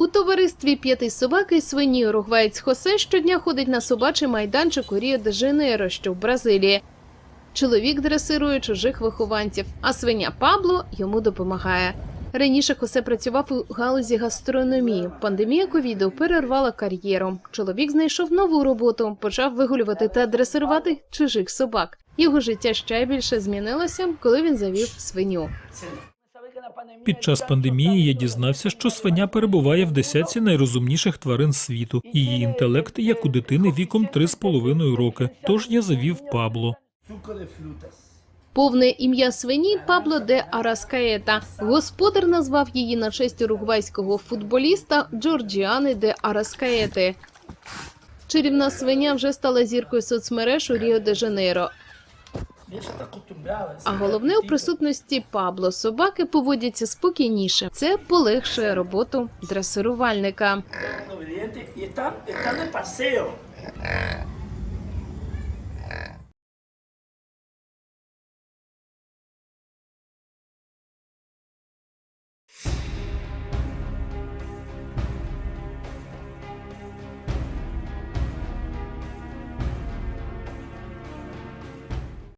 У товаристві п'яти собак і свині уругваєць Хосе щодня ходить на собачий майданчик у Ріо де Жанейро, що в Бразилії. Чоловік дресирує чужих вихованців, а свиня Пабло йому допомагає. Раніше Хосе працював у галузі гастрономії. Пандемія ковіду перервала кар'єру. Чоловік знайшов нову роботу, почав вигулювати та дресирувати чужих собак. Його життя ще більше змінилося, коли він завів свиню. Під час пандемії я дізнався, що свиня перебуває в десятці найрозумніших тварин світу. Її інтелект як у дитини віком 3,5 роки. Тож я завів Пабло. Повне ім'я свині Пабло де Араскаєта. Господар назвав її на честь уругвайського футболіста Джорджіани де Араскаєти. Чарівна свиня вже стала зіркою соцмереж у Ріо де Жанейро. А головне у присутності Пабло собаки поводяться спокійніше. Це полегшує роботу дресирувальника.